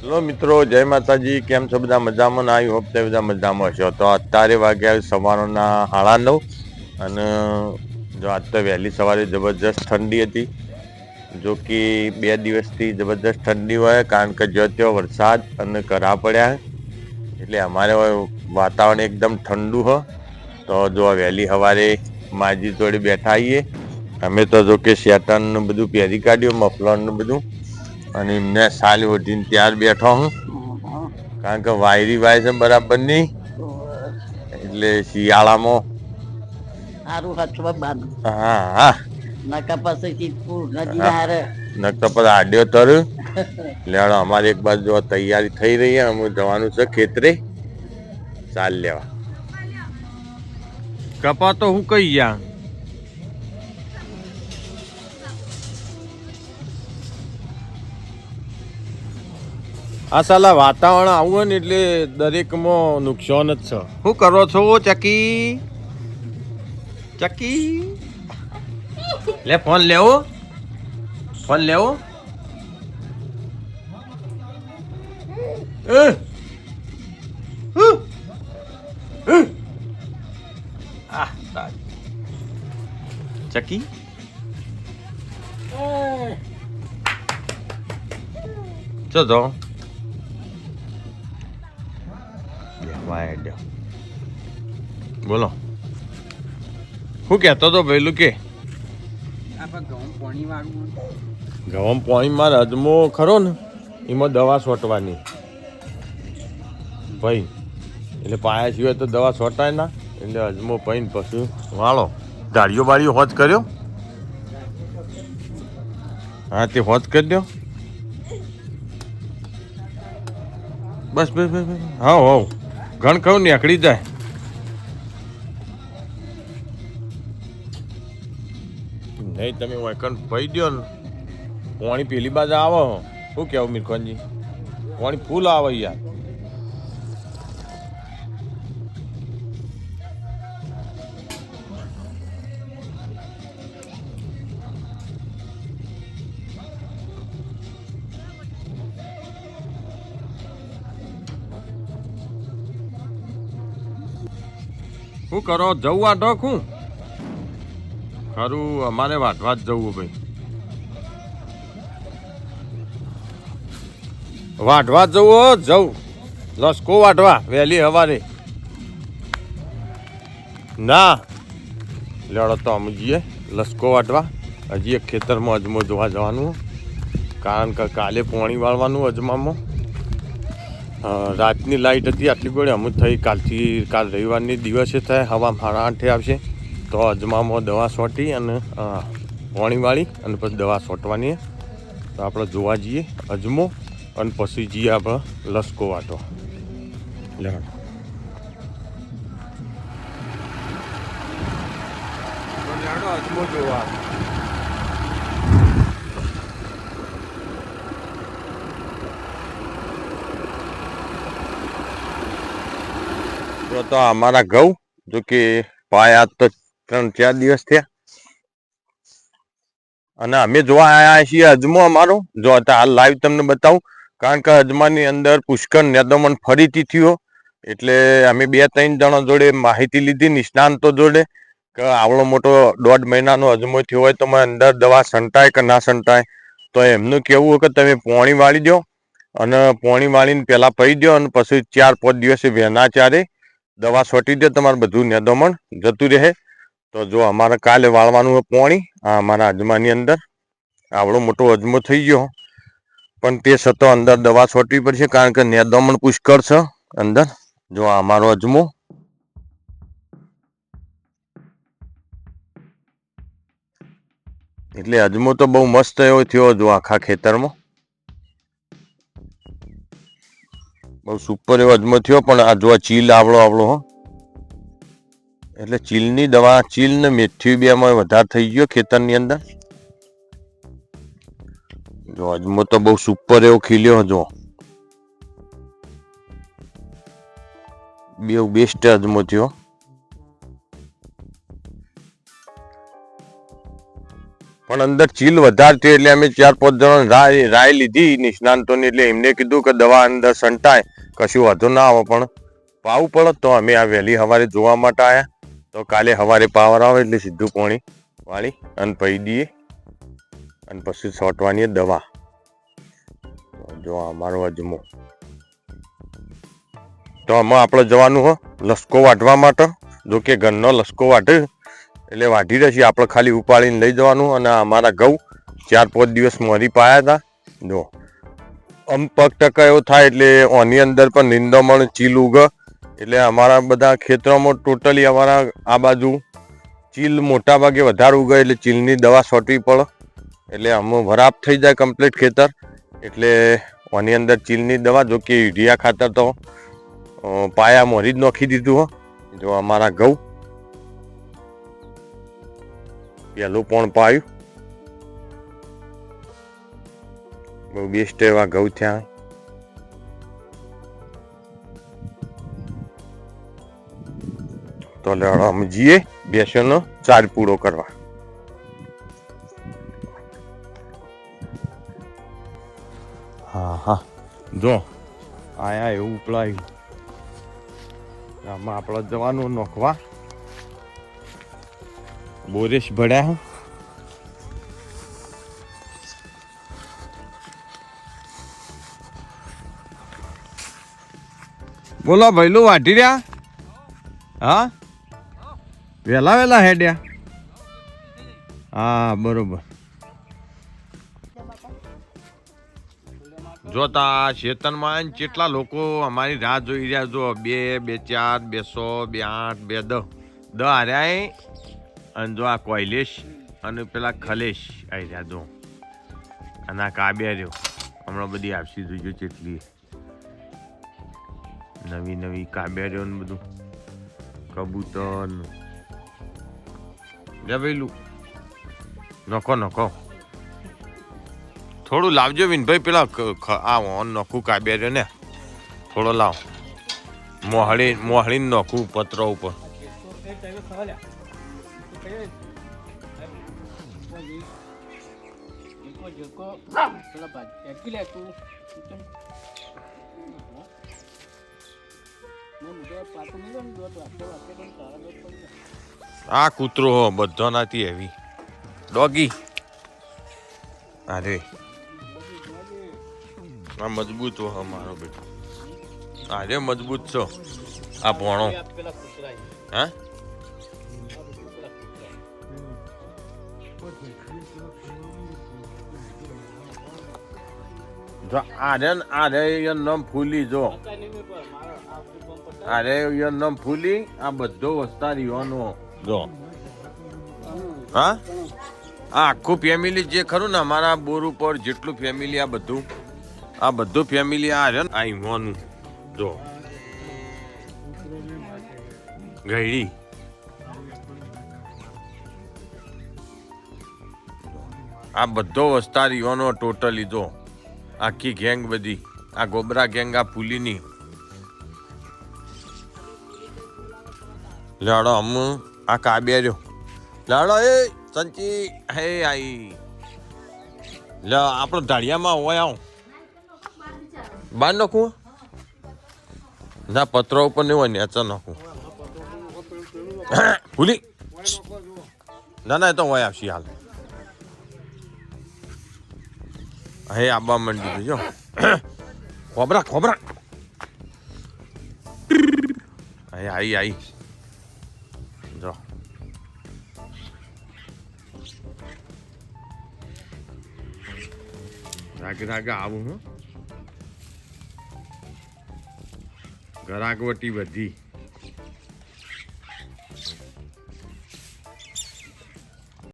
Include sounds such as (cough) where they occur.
Hello મિત્રો, જય માતાજી. કેમ છો? બધા મજામાં? આઈ હોપ બધા મજામાં હશો તો અત્યારે વાગ્યા સવારના સાડા નવ. અને જો આજ તો વહેલી સવારે જબરજસ્ત ઠંડી હતી. જો કે બે દિવસથી જબરજસ્ત ઠંડી હોય, કારણ કે જો ત્યાં વરસાદ અને કરા પડ્યા એટલે અમારે વાતાવરણ એકદમ ઠંડુ હ. તો જો વહેલી સવારે માજી તોડી બેઠા આવીએ અમે તો જો કે શેટનનું બધું પહેરી કાઢ્યું, મફલરનું બધું. અને એમને સાલ ઓઢીને ત્યાર બેઠો હું. કારણ કે વાયરી વાય છે બરાબર નહીં. એટલે શિયાળામાં. સારું હચવા હા હા. નકા પાસે ચીતપુર નદી હારે. નકર પર આડ્યો તર. લેડો અમારી એક બાજુ તૈયારી થઈ રહી છે અમે જવાનું છે ખેતરે. ચાલ લેવા. કપા તો હું કઈ ગયા આ સાલા વાતાવરણ આવું હોય ને એટલે દરેકમાં નુકસાન જ છે. શું કરો છો ચકી? ચકી? લે ફોન લેવો. ફોન લેવો. ચકી? ચો તો બોલો. શું કહેતો તો પેલું કે ઘઉં પાણીમાં અજમો ખરો ને એમાં દવા છોટવાની. ભાઈ એટલે પાયા સિવાય તો દવા છોટાય ના એટલે અજમો પૈન પછી વાળો. દાળીઓ બાળીઓ હોજ કર્યો? હા તે હોજ કરી દો. બસ બસ બસ. હા હો ઘણ કહું નીકળી જાય? નહીં, તમે વાયકન પઈ દો ને. પાણી પેલી બાજુ આવો. શું કેવું મિરખનજી? પાણી ફૂલ આવે યાર. શું કરો? જવું આ હું? ખરું, અમારે વાટવા જ જવું ભાઈ. વાઢવા જવું હો, જવું. લસકો વાઢવા, વહેલી હવારે ના. લડો તો અમે જઈએ, લસકો વાટવા હજી એક ખેતરમાં અજમો જોવા જવાનું કારણ કે કાલે પાણી વાળવાનું અજમામાં. રાતની લાઈટ હતી આટલી ગોળી અમુક થઈ. કાલથી કાલ રવિવારની દિવસે થાય હવા સાડા આઠે આવશે. તો અજમામાં દવા સોટી અને અ, અને પછી દવા છોટવાની તો આપણે જોવા જઈએ અજમો અને પછી જઈએ આપણે લસકો વાટો. જોવા. તો તો અમારા ઘઉં, જો કે પાયા તો ત્રણ ચાર દિવસ થયા. અને અમે જોવા આવ્યા છીએ અજમો અમારો. જો આ લાઈવ તમને બતાવું. કારણ કે અજમાની અંદર પુષ્કર નેદમન ફરીથી થયો. એટલે અમે બે ત્રણ જણા જોડે માહિતી લીધી, નિષ્ણાંતો જોડે, કે આવડો મોટો દોઢ મહિનાનો અજમો થયો હોય તો અંદર દવા સંટાય કે ના સંટાય તો એમનું કેવું હોય કે તમે પોણી વાળી દો અને પોણી વાળીને પહેલાં પહી દો અને પછી ચાર પાંચ દિવસે વહેના ચારે. દવા છોટી દે, તમારે બધું નેદમણ જતું રહે. તો જો અમારે કાલે વાળવાનું પોણી, આ અમારા અજમાની અંદર. આવડો મોટો અજમો થઈ ગયો. પણ તે છતાં અંદર દવા છોટવી પડશે, કારણ કે નેદમણ પુષ્કળ છે અંદર. જો આ અમારો અજમો. એટલે અજમો તો બહુ મસ્ત એવો થયો જો આખા ખેતરમાં. બહુ સુપર એવો અજમો થયો, પણ આ જો ચીલ આવડો આવડો હો. એટલે ચીલની દવા, ચીલ ને મેથી બે એમાં વધારે થઈ ગયો ખેતરની અંદર. જો અજમો તો બહુ સુપર એવો ખીલ્યો જો. બે બેસ્ટ અજમો થયો. પણ અંદર ચીલ વધારે છે એટલે અમે ચાર પાંચ જણા રાય રાય લીધી નિષ્ણાંતોની એટલે એમને કીધું કે દવા અંદર સંટાય. કશું વાંધો ના આવે પણ પાવું પડે તો અમે આ વહેલી સવારે જોવા માટે આવ્યા તો કાલે સવારે પાવર આવે એટલે સીધું પાણી વાળી અને પહી દઈએ. અને પછી છોટવાની દવા. જો અમારો અજમો. તો આમાં આપણે જવાનું હો લસકો વાટવા માટે. જો કે ઘરનો લસકો વાઢે એટલે વાઢી રહેશે આપણે ખાલી ઉપાડીને લઈ જવાનું અને અમારા ઘઉં ચાર પાંચ દિવસ મોરી પાયા હતા. જો આમ પગ ટકા એવો થાય એટલે ઓની અંદર પણ નિંદામણ, ચીલ ઉગ. એટલે અમારા બધા ખેતરોમાં ટોટલી અમારા આ બાજુ ચીલ મોટા ભાગે વધારે ઉગે એટલે ચીલની દવા છોટવી પડે. એટલે આમાં ખરાબ થઈ જાય કમ્પ્લીટ ખેતર. એટલે આની અંદર ચીલની દવા, જો કે યુરિયા ખાતર તો પાયા મોરી જ નાખી દીધું હો. જો અમારા ઘઉં પહેલું પણ પાયું. બહુ બેસ્ટ એવા ઘઉં થયા. તો લેવડો અમે જઈએ બેસનનો ચાર પૂરો કરવા. હા હા. જો, આયા એવું ઉપલાયું. આમાં આપણે જવાનું નોખવા. બોરેશ ભર્યા હું બોલો ભૈલું વાઢી રહ્યા હા વેલા વેલા હેડ્યા હા બરોબર જોતા ચેતનમાં કેટલા લોકો અમારી રાહ જોઈ રહ્યા જો બે બે ચાર બે સો બે આઠ બે દસ દસ હાર્યા અને જો આ કોયલેશ અને પેલા ખલેશ આવી રહ્યા જો. અને આ કાબ્યા રહ્યો. હમણાં બધી આપસી જોઈજો ચેટલી. નવી નવી કાબ્યા રહ્યો ને બધું. કબૂતર. લે ભાઈલું નખો નખો. થોડું લાવજો વિનભાઈ પેલા ક- ખ- આ નખું કાબ્યા રહ્યો ને. થોડો લાવ. મોહળી મોહળી નખું પત્ર ઉપર. આ કૂતરો હો બધો નાથી એવી ડોગી. અરે. આ મજબૂત હો મારો બેટો. અરે મજબૂત છો. આ ભોણો. હા? જો આરે આરે યન નામ ફૂલી જો. આરે યન નામ ફૂલી, આ બધો વસ્તારી યુવાનો. જો. હા? આ આખું ફેમિલી જે ખરું ને અમારા બોર ઉપર જેટલું ફેમિલી આ બધું આ બધું ફેમિલી આ રે આ ઈમોનું જો. ગયડી. આ બધો વસ્તાર યુવાનો ટોટલી જો. આખી ગેંગ બધી. આ ગોબરા ગેંગ આ ફૂલીની લાડો અમ આ કાબ્યા રહ્યો લાડો એ સંચી હે આઈ. લ આપણો ઢાળિયામાં હોય આવું. બાર નાખું? ના પત્રો ઉપર નહીં હોય ને અચા નાખું (coughs) ભૂલી. ના ના એ તો હોય આવશે હાલ હે આબા મંડી જો. (coughs) ખોબરા ખોબરા અહીં આઈ આઈ. જો. રાગે રાગે આવું, હું. ગરાગવટી બધી